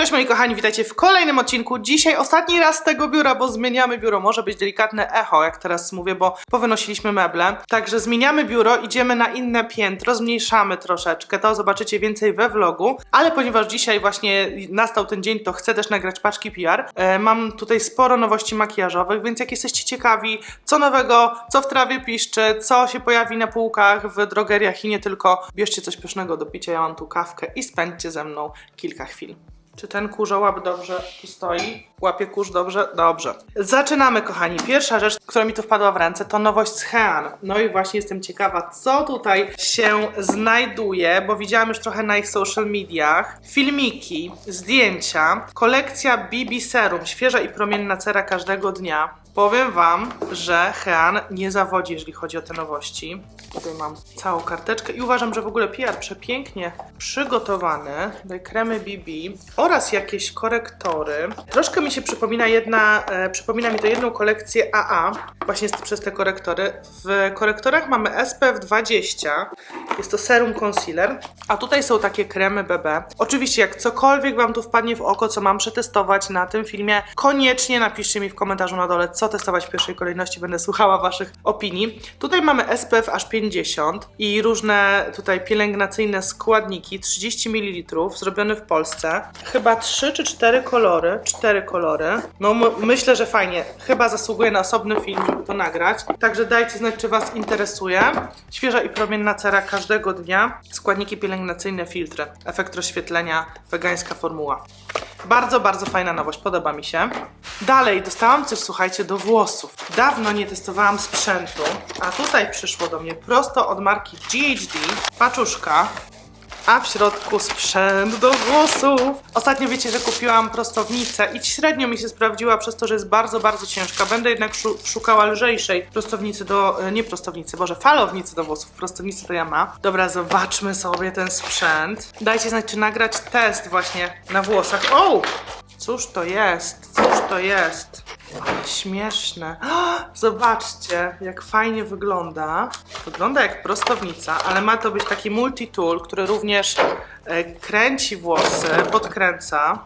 Cześć moi kochani, witajcie w kolejnym odcinku. Dzisiaj ostatni raz tego biura, bo zmieniamy biuro. Może być delikatne echo, jak teraz mówię, bo powynosiliśmy meble. Także zmieniamy biuro, idziemy na inne piętro, zmniejszamy troszeczkę. To zobaczycie więcej we vlogu. Ale ponieważ dzisiaj właśnie nastał ten dzień, to chcę też nagrać paczki PR. E, mam tutaj sporo nowości makijażowych, więc jak jesteście ciekawi, co nowego, co w trawie piszczy, co się pojawi na półkach w drogeriach i nie tylko, bierzcie coś pysznego do picia. Ja mam tu kawkę i spędźcie ze mną kilka chwil. Czy ten kurzołap dobrze tu stoi? Łapie kurz dobrze? Dobrze. Zaczynamy, kochani. Pierwsza rzecz, która mi tu wpadła w ręce, to nowość z Hean. No i właśnie jestem ciekawa, co tutaj się znajduje, bo widziałam już trochę na ich social mediach. Filmiki, zdjęcia, kolekcja BB Serum, świeża i promienna cera każdego dnia. Powiem Wam, że Hean nie zawodzi, jeżeli chodzi o te nowości. Tutaj mam całą karteczkę i uważam, że w ogóle PR przepięknie przygotowany. Tutaj kremy BB oraz jakieś korektory. Troszkę mi się przypomina jedna, e, przypomina mi to jedną kolekcję AA, właśnie z- przez te korektory. W korektorach mamy SPF 20, jest to serum concealer, a tutaj są takie kremy BB. Oczywiście, jak cokolwiek Wam tu wpadnie w oko, co mam przetestować na tym filmie, koniecznie napiszcie mi w komentarzu na dole, co testować w pierwszej kolejności, będę słuchała Waszych opinii. Tutaj mamy SPF aż 50 i różne tutaj pielęgnacyjne składniki, 30 ml, zrobione w Polsce. Chyba 3 czy 4 kolory, 4 kolory. No myślę, że fajnie. Chyba zasługuje na osobny film, żeby to nagrać. Także dajcie znać, czy Was interesuje. Świeża i promienna cera każdego dnia. Składniki pielęgnacyjne, filtry. Efekt rozświetlenia, wegańska formuła. Bardzo, bardzo fajna nowość, podoba mi się. Dalej, dostałam coś, słuchajcie, do włosów. Dawno nie testowałam sprzętu, a tutaj przyszło do mnie prosto od marki GHD paczuszka, a w środku sprzęt do włosów. Ostatnio wiecie, że kupiłam prostownicę i średnio mi się sprawdziła przez to, że jest bardzo, bardzo ciężka. Będę jednak szu- szukała lżejszej prostownicy do... e, nie prostownicy, boże, falownicy do włosów. Prostownicy to ja ma. Dobra, zobaczmy sobie ten sprzęt. Dajcie znać, czy nagrać test właśnie na włosach. O! Cóż to jest? To jest? Śmieszne. Zobaczcie, jak fajnie wygląda. Wygląda jak prostownica, ale ma to być taki multi-tool, który również e, kręci włosy, podkręca.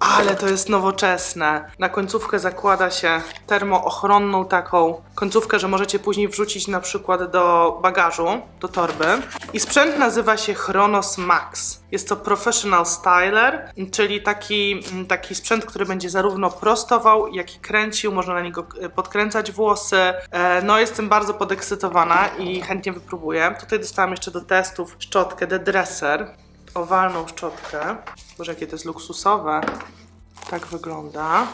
Ale to jest nowoczesne. Na końcówkę zakłada się termoochronną taką końcówkę, że możecie później wrzucić na przykład do bagażu, do torby. I sprzęt nazywa się Chronos Max. Jest to professional styler, czyli taki, taki sprzęt, który będzie zarówno prostował, jak i kręcił. Można na niego e, podkręcać włosy. E, No, jestem bardzo podekscytowana i chętnie wypróbuję. Tutaj dostałam jeszcze do testów szczotkę The Dresser owalną szczotkę. Boże, jakie to jest luksusowe. Tak wygląda.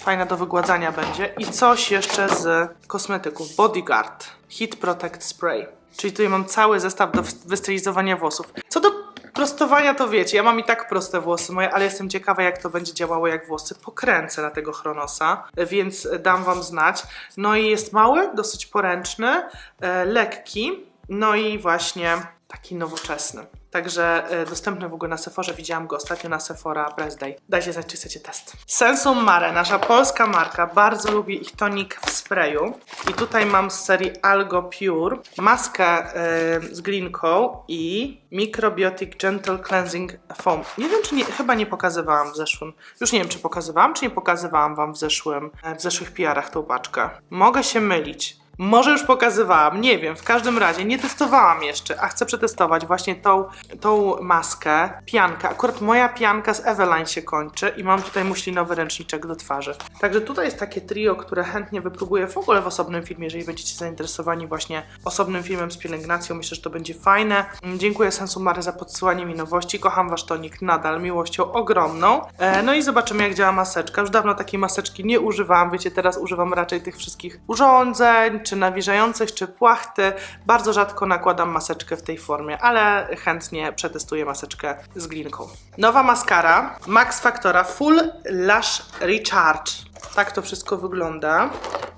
Fajna do wygładzania będzie. I coś jeszcze z kosmetyków. Bodyguard Heat Protect Spray. Czyli tutaj mam cały zestaw do wystylizowania włosów. Co do prostowania to wiecie, ja mam i tak proste włosy moje, ale jestem ciekawa jak to będzie działało, jak włosy pokręcę na tego Chronosa, więc dam wam znać. No i jest mały, dosyć poręczny, e, lekki, no i właśnie taki nowoczesny. Także e, dostępny w ogóle na Sephorze. Widziałam go ostatnio na Sephora Press Day. Dajcie znać, czy chcecie test. Sensum Mare, nasza polska marka. Bardzo lubię ich tonik w sprayu. I tutaj mam z serii Algo Pure maskę e, z glinką i Microbiotic Gentle Cleansing Foam. Nie wiem, czy nie, chyba nie pokazywałam w zeszłym. Już nie wiem, czy pokazywałam, czy nie pokazywałam wam w zeszłym, e, w zeszłych PR-ach tą paczkę. Mogę się mylić. Może już pokazywałam, nie wiem, w każdym razie nie testowałam jeszcze, a chcę przetestować właśnie tą, tą maskę, piankę. Akurat moja pianka z Eveline się kończy i mam tutaj muślinowy ręczniczek do twarzy. Także tutaj jest takie trio, które chętnie wypróbuję w ogóle w osobnym filmie, jeżeli będziecie zainteresowani właśnie osobnym filmem z pielęgnacją. Myślę, że to będzie fajne. Dziękuję Sensumary za podsyłanie mi nowości. Kocham wasz tonik nadal, miłością ogromną. E, no i zobaczymy jak działa maseczka. Już dawno takiej maseczki nie używałam, wiecie, teraz używam raczej tych wszystkich urządzeń, czy nawilżających, czy płachty. Bardzo rzadko nakładam maseczkę w tej formie, ale chętnie przetestuję maseczkę z glinką. Nowa maskara Max Factora Full Lash Recharge. Tak to wszystko wygląda.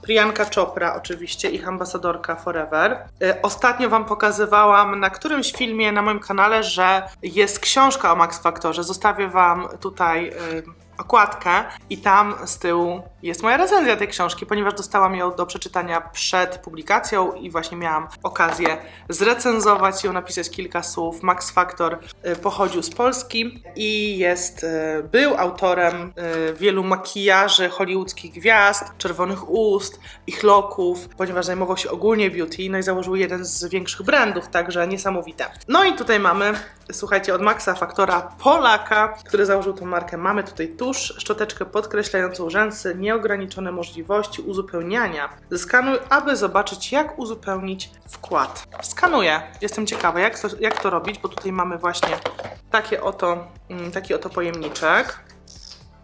Priyanka Chopra oczywiście, ich ambasadorka Forever. Y, Ostatnio Wam pokazywałam na którymś filmie na moim kanale, że jest książka o Max Factorze. Zostawię Wam tutaj y, okładkę i tam z tyłu jest moja recenzja tej książki, ponieważ dostałam ją do przeczytania przed publikacją i właśnie miałam okazję zrecenzować ją, napisać kilka słów. Max Factor y, pochodził z Polski i jest, y, był autorem y, wielu makijaży hollywoodzkich gwiazd, czerwonych ust, ich loków, ponieważ zajmował się ogólnie beauty, no i założył jeden z większych brandów, także niesamowite. No i tutaj mamy, słuchajcie, od Maxa Factora Polaka, który założył tą markę. Mamy tutaj tusz, szczoteczkę podkreślającą rzęsy, nieograniczone możliwości uzupełniania. Zeskanuj, aby zobaczyć, jak uzupełnić wkład. Skanuję. Jestem ciekawa, jak to, jak to robić, bo tutaj mamy właśnie takie oto, mm, taki oto pojemniczek.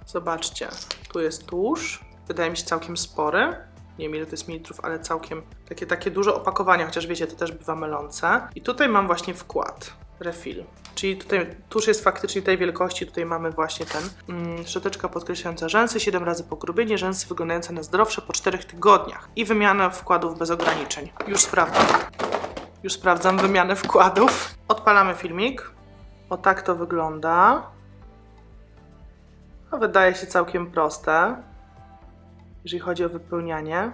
Zobaczcie, tu jest tusz. Wydaje mi się całkiem spory. Nie wiem ile to jest mililitrów, ale całkiem takie, takie duże opakowania, chociaż wiecie, to też bywa mylące. I tutaj mam właśnie wkład, refill. Czyli tutaj tusz jest faktycznie tej wielkości, tutaj mamy właśnie ten. Mm, szczoteczka podkreślająca rzęsy, 7 razy pogrubienie, rzęsy wyglądające na zdrowsze po 4 tygodniach. I wymiana wkładów bez ograniczeń. Już sprawdzam. Już sprawdzam wymianę wkładów. Odpalamy filmik. O tak to wygląda. No, wydaje się całkiem proste, jeżeli chodzi o wypełnianie.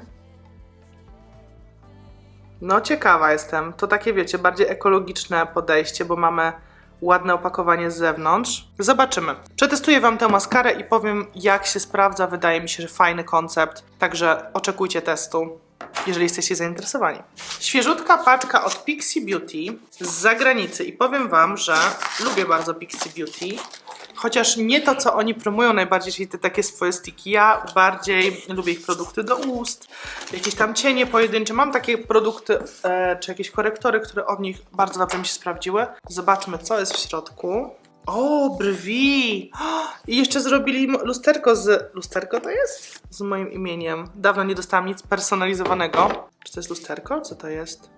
No, ciekawa jestem. To takie, wiecie, bardziej ekologiczne podejście, bo mamy ładne opakowanie z zewnątrz. Zobaczymy. Przetestuję Wam tę maskarę i powiem, jak się sprawdza. Wydaje mi się, że fajny koncept, także oczekujcie testu, jeżeli jesteście zainteresowani. Świeżutka paczka od Pixie Beauty z zagranicy i powiem Wam, że lubię bardzo Pixie Beauty. Chociaż nie to, co oni promują najbardziej, czyli te takie swoje sticki. Ja bardziej lubię ich produkty do ust, jakieś tam cienie pojedyncze. Mam takie produkty, e, czy jakieś korektory, które od nich bardzo dobrze mi się sprawdziły. Zobaczmy, co jest w środku. O, brwi! I jeszcze zrobili lusterko z... Lusterko to jest? Z moim imieniem. Dawno nie dostałam nic personalizowanego. Czy to jest lusterko? Co to jest?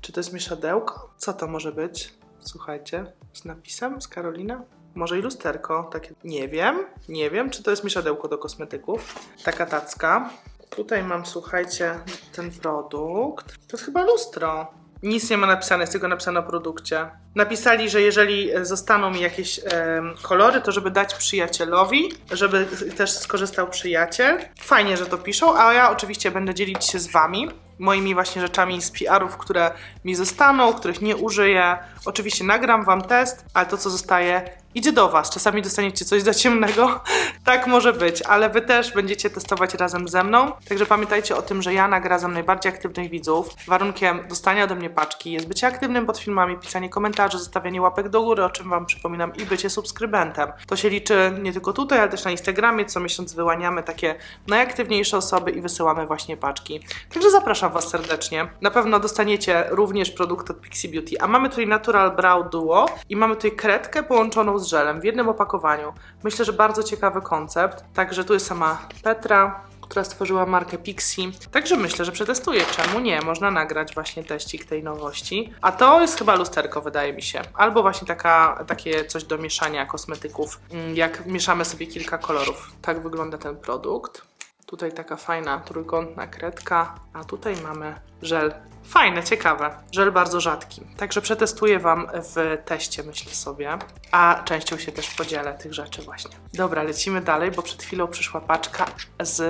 Czy to jest mieszadełko? Co to może być? Słuchajcie, z napisem z Karolina? Może i lusterko, takie. Nie wiem, nie wiem, czy to jest mieszadełko do kosmetyków. Taka tacka. Tutaj mam, słuchajcie, ten produkt. To jest chyba lustro. Nic nie ma napisane, jest tylko napisane o produkcie. Napisali, że jeżeli e, zostaną mi jakieś em, kolory, to żeby dać przyjacielowi, żeby też skorzystał przyjaciel. Fajnie, że to piszą, a ja oczywiście będę dzielić się z wami moimi właśnie rzeczami z PR-ów, które mi zostaną, których nie użyję. Oczywiście nagram wam test, ale to co zostaje idzie do was. Czasami dostaniecie coś za ciemnego, tak może być, ale wy też będziecie testować razem ze mną. Także pamiętajcie o tym, że ja nagradzam najbardziej aktywnych widzów. Warunkiem dostania ode mnie paczki jest bycie aktywnym pod filmami, pisanie komentarzy, zostawianie łapek do góry, o czym wam przypominam, i bycie subskrybentem. To się liczy nie tylko tutaj, ale też na Instagramie. Co miesiąc wyłaniamy takie najaktywniejsze osoby i wysyłamy właśnie paczki. Także zapraszam was serdecznie. Na pewno dostaniecie również produkt od Pixie Beauty. A mamy tutaj Natural Brow Duo i mamy tutaj kredkę połączoną z żelem w jednym opakowaniu. Myślę, że bardzo ciekawy koncept. Także tu jest sama Petra, która stworzyła markę Pixie. Także myślę, że przetestuję. Czemu nie? Można nagrać właśnie teścik tej nowości. A to jest chyba lusterko, wydaje mi się. Albo właśnie taka, takie coś do mieszania kosmetyków, mm, jak mieszamy sobie kilka kolorów. Tak wygląda ten produkt. Tutaj taka fajna trójkątna kredka, a tutaj mamy żel. Fajne, ciekawe. Żel bardzo rzadki. Także przetestuję Wam w teście, myślę sobie. A częścią się też podzielę tych rzeczy właśnie. Dobra, lecimy dalej, bo przed chwilą przyszła paczka z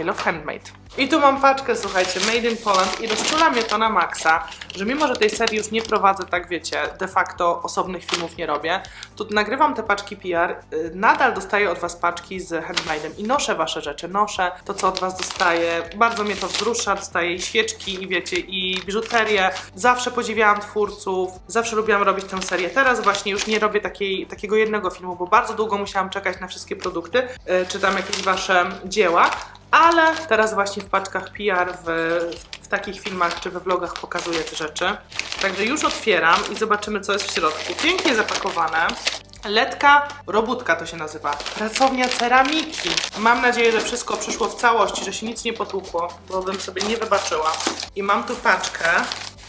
I Love Handmade. I tu mam paczkę, słuchajcie, Made in Poland i rozczula mnie to na maksa, że mimo, że tej serii już nie prowadzę, tak wiecie, de facto osobnych filmów nie robię, to nagrywam te paczki PR, y, nadal dostaję od Was paczki z handmade'em i noszę Wasze rzeczy, noszę to, co od Was dostaję. Bardzo mnie to wzrusza, dostaję i świeczki, i wiecie, i biżuterię. Zawsze podziwiałam twórców, zawsze lubiłam robić tę serię. Teraz właśnie już nie robię takiej, takiego jednego filmu, bo bardzo długo musiałam czekać na wszystkie produkty, y, czy tam jakieś Wasze dzieła, ale teraz właśnie w paczkach PR, w, w takich filmach czy we vlogach pokazuję te rzeczy. Także już otwieram i zobaczymy, co jest w środku. Pięknie zapakowane. Letka Robótka to się nazywa. Pracownia ceramiki. Mam nadzieję, że wszystko przyszło w całości, że się nic nie potłukło, bo bym sobie nie wybaczyła. I mam tu paczkę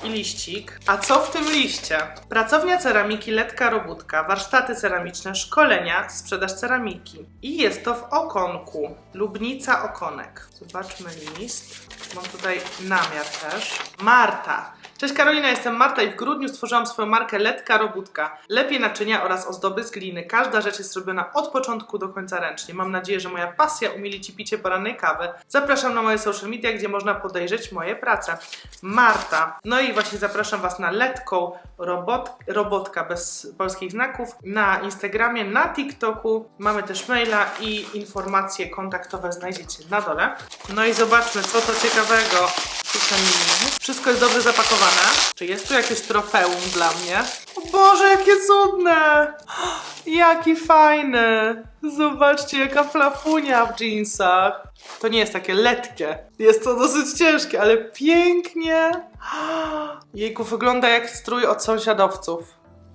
i liścik. A co w tym liście? Pracownia ceramiki Letka Robótka, warsztaty ceramiczne, szkolenia, sprzedaż ceramiki. I jest to w Okonku. Lubnica Okonek. Zobaczmy list. Mam tutaj namiar też. Marta. Cześć Karolina, jestem Marta i w grudniu stworzyłam swoją markę Letka Robótka. Lepiej naczynia oraz ozdoby z gliny. Każda rzecz jest robiona od początku do końca ręcznie. Mam nadzieję, że moja pasja umili Ci picie porannej kawy. Zapraszam na moje social media, gdzie można podejrzeć moje prace. Marta. No i właśnie zapraszam Was na Letką robot, Robotka bez polskich znaków na Instagramie, na TikToku. Mamy też maila i informacje kontaktowe znajdziecie na dole. No i zobaczmy, co to ciekawego. Pisaniny. Wszystko jest dobrze zapakowane. Czy jest tu jakieś trofeum dla mnie? O Boże, jakie cudne! Jaki fajny! Zobaczcie, jaka flafunia w jeansach. To nie jest takie letkie. Jest to dosyć ciężkie, ale pięknie. Jejku, wygląda jak strój od sąsiadowców.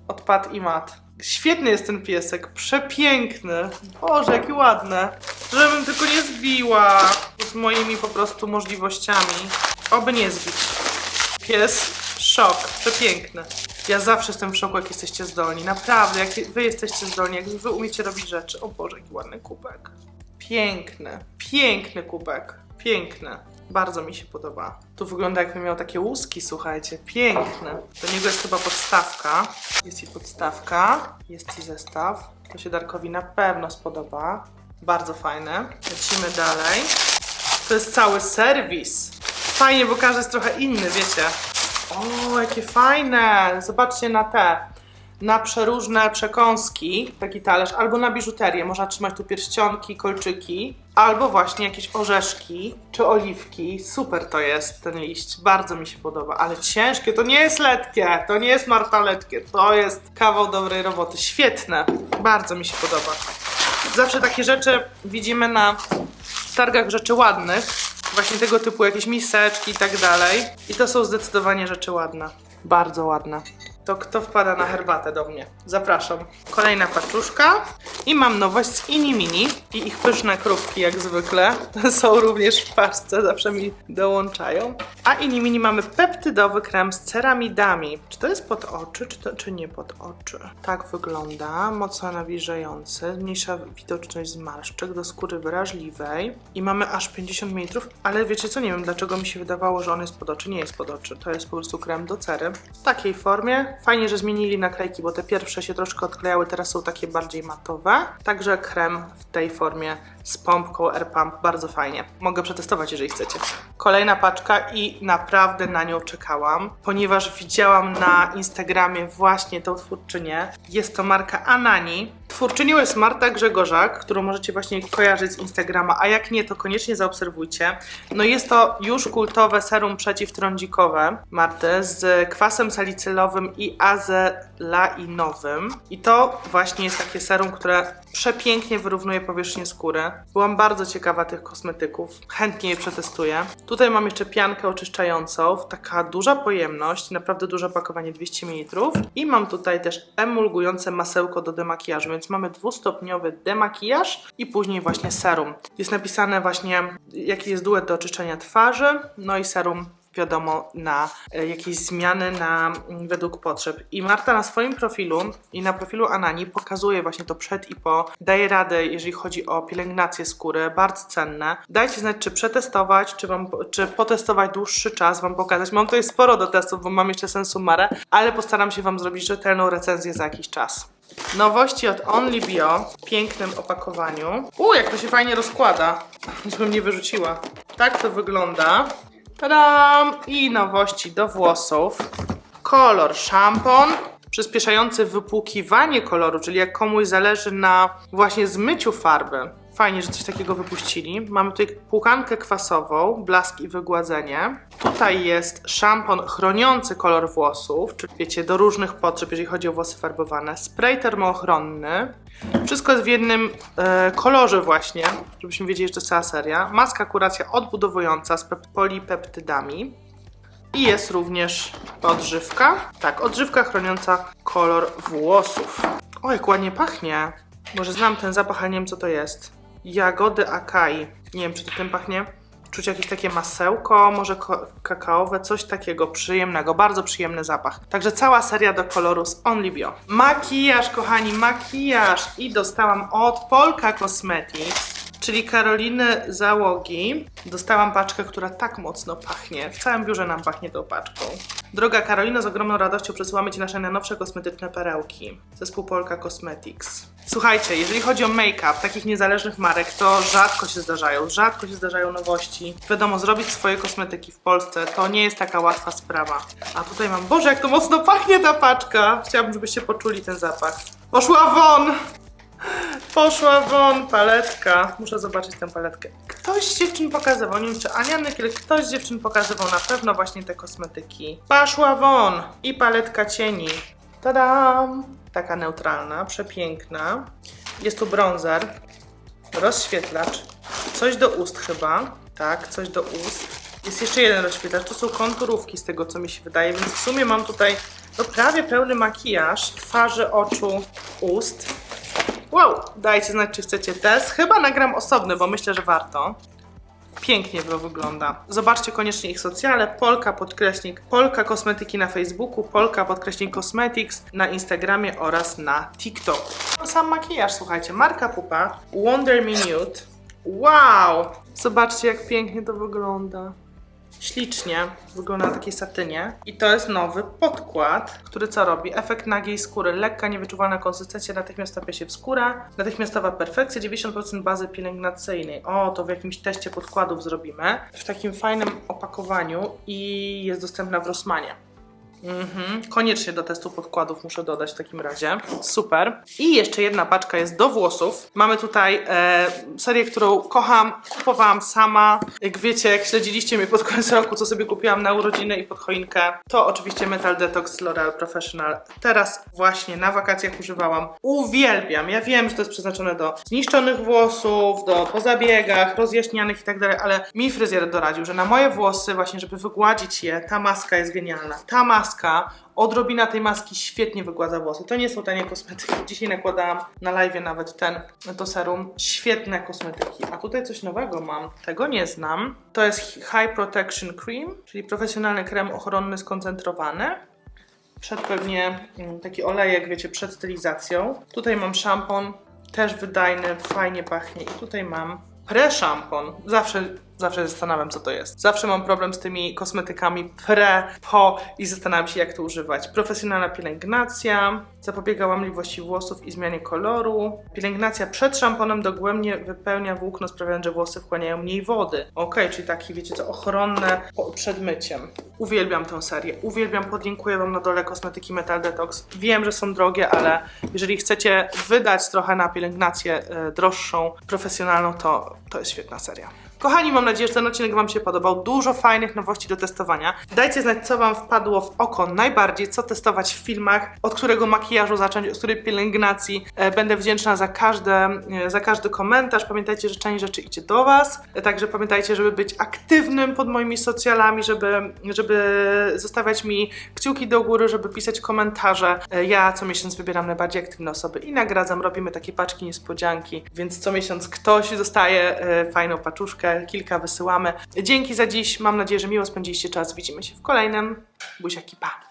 Od Pat i Mat. Świetny jest ten piesek, przepiękny. Boże, jaki ładny. Żebym tylko nie zbiła z moimi po prostu możliwościami. Oby nie zbić. Pies, szok, przepiękny. Ja zawsze jestem w szoku, jak jesteście zdolni. Naprawdę, jak wy jesteście zdolni, jak wy umiecie robić rzeczy. O Boże, jaki ładny kubek. Piękny, piękny kubek. Piękny. Bardzo mi się podoba. Tu wygląda jakby miał takie łuski, słuchajcie. Piękny. Do niego jest chyba podstawka. Jest i podstawka. Jest i zestaw. To się Darkowi na pewno spodoba. Bardzo fajne. Lecimy dalej. To jest cały serwis. Fajnie, bo każdy jest trochę inny, wiecie. O, jakie fajne! Zobaczcie na te. Na przeróżne przekąski, taki talerz, albo na biżuterię. Można trzymać tu pierścionki, kolczyki, albo właśnie jakieś orzeszki czy oliwki. Super to jest ten liść, bardzo mi się podoba, ale ciężkie, to nie jest letkie, to nie jest Marta letkie, to jest kawał dobrej roboty. Świetne, bardzo mi się podoba. Zawsze takie rzeczy widzimy na targach rzeczy ładnych, właśnie tego typu jakieś miseczki i tak dalej. I to są zdecydowanie rzeczy ładne. Bardzo ładne. To kto wpada na herbatę do mnie? Zapraszam. Kolejna paczuszka. I mam nowość z Ini Mini i ich pyszne krówki jak zwykle. Są również w paczce, zawsze mi dołączają. A Ini Mini mamy peptydowy krem z ceramidami. Czy to jest pod oczy, czy, to, czy nie pod oczy? Tak wygląda. Mocno nawilżający. Zmniejsza widoczność zmarszczek do skóry wrażliwej. I mamy aż 50 ml. Ale wiecie co, nie wiem dlaczego mi się wydawało, że on jest pod oczy. Nie jest pod oczy. To jest po prostu krem do cery. W takiej formie. Fajnie, że zmienili naklejki, bo te pierwsze się troszkę odklejały, teraz są takie bardziej matowe. Także krem w tej formie z pompką Air Pump, bardzo fajnie. Mogę przetestować, jeżeli chcecie. Kolejna paczka i naprawdę na nią czekałam, ponieważ widziałam na Instagramie właśnie tą twórczynię. Jest to marka Anani. Twórczynią jest Marta Grzegorzak, którą możecie właśnie kojarzyć z Instagrama, a jak nie, to koniecznie zaobserwujcie. No jest to już kultowe serum przeciwtrądzikowe Marty z kwasem salicylowym i azelainowym. I to właśnie jest takie serum, które przepięknie wyrównuje powierzchnię skóry. Byłam bardzo ciekawa tych kosmetyków, chętnie je przetestuję. Tutaj mam jeszcze piankę oczyszczającą, taka duża pojemność, naprawdę duże opakowanie 200 ml. I mam tutaj też emulgujące masełko do demakijażu, więc mamy dwustopniowy demakijaż i później właśnie serum. Jest napisane właśnie jaki jest duet do oczyszczania twarzy, no i serum wiadomo, na e, jakieś zmiany na, mm, według potrzeb. I Marta na swoim profilu i na profilu Anani pokazuje właśnie to przed i po. Daje radę, jeżeli chodzi o pielęgnację skóry, bardzo cenne. Dajcie znać, czy przetestować, czy, wam, czy potestować dłuższy czas, Wam pokazać. Mam tutaj sporo do testów, bo mam jeszcze sensumare, ale postaram się Wam zrobić rzetelną recenzję za jakiś czas. Nowości od Only Bio w pięknym opakowaniu. U, jak to się fajnie rozkłada, żebym nie wyrzuciła. Tak to wygląda. Tadam! I nowości do włosów. Kolor szampon przyspieszający wypłukiwanie koloru, czyli jak komuś zależy na właśnie zmyciu farby. Fajnie, że coś takiego wypuścili. Mamy tutaj płukankę kwasową, blask i wygładzenie. Tutaj jest szampon chroniący kolor włosów, czyli wiecie, do różnych potrzeb, jeżeli chodzi o włosy farbowane. Spray termoochronny. Wszystko jest w jednym e, kolorze właśnie, żebyśmy wiedzieli, że to jest cała seria. Maska kuracja odbudowująca z pep- polipeptydami. I jest również odżywka. Tak, odżywka chroniąca kolor włosów. O, jak ładnie pachnie. Może znam ten zapach, ale nie wiem co to jest. Jagody akai. Nie wiem, czy to tym pachnie. Czuć jakieś takie masełko, może kakaowe, coś takiego przyjemnego, bardzo przyjemny zapach. Także cała seria do koloru z Only Bio. Makijaż, kochani, makijaż. I dostałam od Polka Cosmetics czyli Karoliny Załogi. Dostałam paczkę, która tak mocno pachnie. W całym biurze nam pachnie tą paczką. Droga Karolino, z ogromną radością przesyłamy Ci nasze najnowsze kosmetyczne perełki. Zespół Polka Cosmetics. Słuchajcie, jeżeli chodzi o make-up takich niezależnych marek, to rzadko się zdarzają, rzadko się zdarzają nowości. Wiadomo, zrobić swoje kosmetyki w Polsce to nie jest taka łatwa sprawa. A tutaj mam, Boże, jak to mocno pachnie ta paczka! Chciałabym, żebyście poczuli ten zapach. Poszła won! Poszła won paletka. Muszę zobaczyć tę paletkę. Ktoś z dziewczyn pokazywał, nie wiem czy Ania Nykiel, ktoś z dziewczyn pokazywał na pewno właśnie te kosmetyki. Poszła won i paletka cieni. Tadam! Taka neutralna, przepiękna. Jest tu bronzer, rozświetlacz, coś do ust chyba. Tak, coś do ust. Jest jeszcze jeden rozświetlacz, to są konturówki z tego co mi się wydaje, więc w sumie mam tutaj no prawie pełny makijaż twarzy, oczu, ust. Wow, dajcie znać, czy chcecie test. Chyba nagram osobny, bo myślę, że warto. Pięknie to wygląda. Zobaczcie koniecznie ich socjale. Polka podkreśnik, Polka Kosmetyki na Facebooku, Polka podkreśnik Cosmetics na Instagramie oraz na TikToku. Sam makijaż, słuchajcie, marka pupa Wonder Minute. Wow! Zobaczcie, jak pięknie to wygląda. Ślicznie, wygląda na takiej satynie. I to jest nowy podkład, który co robi? Efekt nagiej skóry. Lekka, niewyczuwalna konsystencja, natychmiast tapia się w skórę. Natychmiastowa perfekcja, 90% bazy pielęgnacyjnej. O, to w jakimś teście podkładów zrobimy. W takim fajnym opakowaniu i jest dostępna w Rossmanie. Mhm. Koniecznie do testu podkładów muszę dodać w takim razie. Super. I jeszcze jedna paczka jest do włosów. Mamy tutaj e, serię, którą kocham, kupowałam sama. Jak wiecie, jak śledziliście mnie pod koniec roku, co sobie kupiłam na urodziny i pod choinkę, to oczywiście Metal Detox L'Oreal Professional. Teraz właśnie na wakacjach używałam. Uwielbiam. Ja wiem, że to jest przeznaczone do zniszczonych włosów, do po zabiegach, rozjaśnianych i tak dalej, ale mi fryzjer doradził, że na moje włosy właśnie, żeby wygładzić je, ta maska jest genialna. Ta maska, odrobina tej maski świetnie wygładza włosy. To nie są tanie kosmetyki. Dzisiaj nakładałam na live nawet ten, to serum. Świetne kosmetyki. A tutaj coś nowego mam. Tego nie znam. To jest High Protection Cream, czyli profesjonalny krem ochronny skoncentrowany przed pewnie mm, taki olejek, wiecie, przed stylizacją. Tutaj mam szampon, też wydajny, fajnie pachnie. I tutaj mam pre-szampon. Zawsze, zawsze zastanawiam, co to jest. Zawsze mam problem z tymi kosmetykami pre, po i zastanawiam się, jak to używać. Profesjonalna pielęgnacja, zapobiega łamliwości włosów i zmianie koloru. Pielęgnacja przed szamponem dogłębnie wypełnia włókno, sprawiając, że włosy wchłaniają mniej wody. Ok, czyli taki, wiecie co, ochronne przed myciem. Uwielbiam tę serię, uwielbiam, podlinkuję Wam na dole kosmetyki Metal Detox. Wiem, że są drogie, ale jeżeli chcecie wydać trochę na pielęgnację e, droższą, profesjonalną, to, to jest świetna seria. Kochani, mam nadzieję, że ten odcinek Wam się podobał. Dużo fajnych nowości do testowania. Dajcie znać, co Wam wpadło w oko najbardziej, co testować w filmach, od którego makijażu zacząć, od której pielęgnacji. E, Będę wdzięczna za, każde, e, za każdy komentarz. Pamiętajcie, że część rzeczy idzie do Was. E, Także pamiętajcie, żeby być aktywnym pod moimi socjalami, żeby, żeby zostawiać mi kciuki do góry, żeby pisać komentarze. Ja co miesiąc wybieram najbardziej aktywne osoby i nagradzam. Robimy takie paczki niespodzianki, więc co miesiąc ktoś dostaje fajną paczuszkę, kilka wysyłamy. Dzięki za dziś. Mam nadzieję, że miło spędziliście czas. Widzimy się w kolejnym. Buziaki, pa!